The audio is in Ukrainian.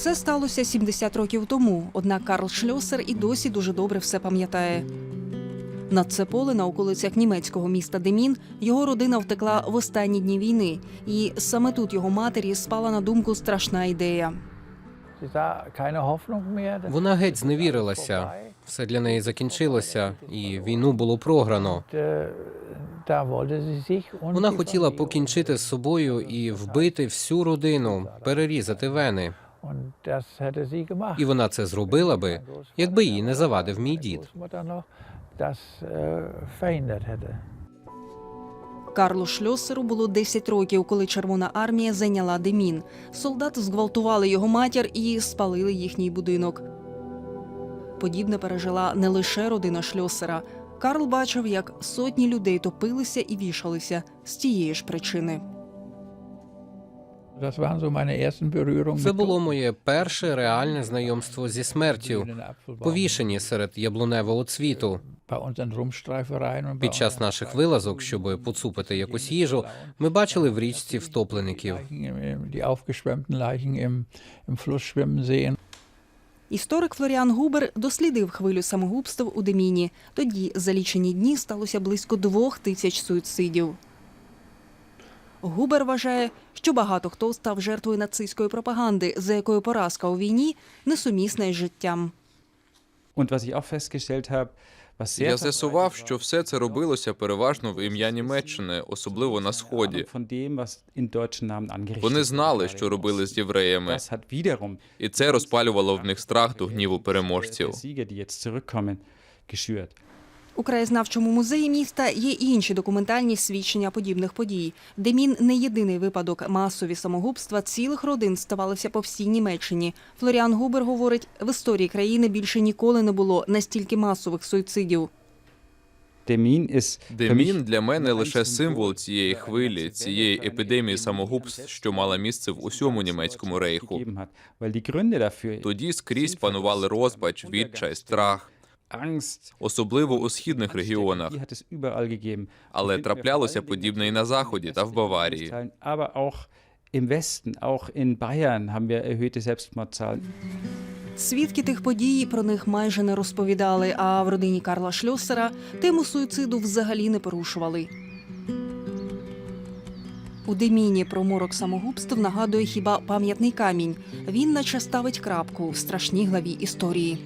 Це сталося 70 років тому. Однак Карл Шльосер і досі дуже добре все пам'ятає. На це поле на околицях німецького міста Демін його родина втекла в останні дні війни, і саме тут його матері спала на думку страшна ідея. Вона геть зневірилася. Все для неї закінчилося, і війну було програно. Вона хотіла покінчити з собою і вбити всю родину, перерізати вени. І вона це зробила би, якби їй не завадив мій дід. Карлу Шльосеру було 10 років, коли Червона армія зайняла Демін. Солдати зґвалтували його матір і спалили їхній будинок. Подібне пережила не лише родина Шльосера. Карл бачив, як сотні людей топилися і вішалися з тієї ж причини. Це було моє перше реальне знайомство зі смертю, повішені серед яблуневого цвіту. Під час наших вилазок, щоб поцупити якусь їжу, ми бачили в річці втоплеників. Історик Флоріан Губер дослідив хвилю самогубств у Деміні. Тоді за лічені дні сталося близько двох тисяч суїцидів. Губер вважає, що багато хто став жертвою нацистської пропаганди, за якою поразка у війні несумісна із життям. Я з'ясував, що все це робилося переважно в ім'я Німеччини, особливо на сході. Вони знали, що робили з євреями, і це розпалювало в них страх до гніву переможців. У краєзнавчому музеї міста є і інші документальні свідчення подібних подій. Демін не єдиний випадок. Масові самогубства цілих родин ставалися по всій Німеччині. Флоріан Губер говорить, в історії країни більше ніколи не було настільки масових суїцидів. Демін для мене лише символ цієї хвилі, цієї епідемії самогубств, що мала місце в усьому німецькому рейху. Тоді скрізь панували розпач, відчай, страх, особливо у східних регіонах. Але траплялося подібне і на заході та в Баварії. Aber auch im Westen, auch in Bayern haben wir erhöhte Selbstmordzahlen. Свідки тих подій про них майже не розповідали. А в родині Карла Шльосера тему суїциду взагалі не порушували. У Деміні про морок самогубств нагадує хіба пам'ятний камінь. Він наче ставить крапку в страшній главі історії.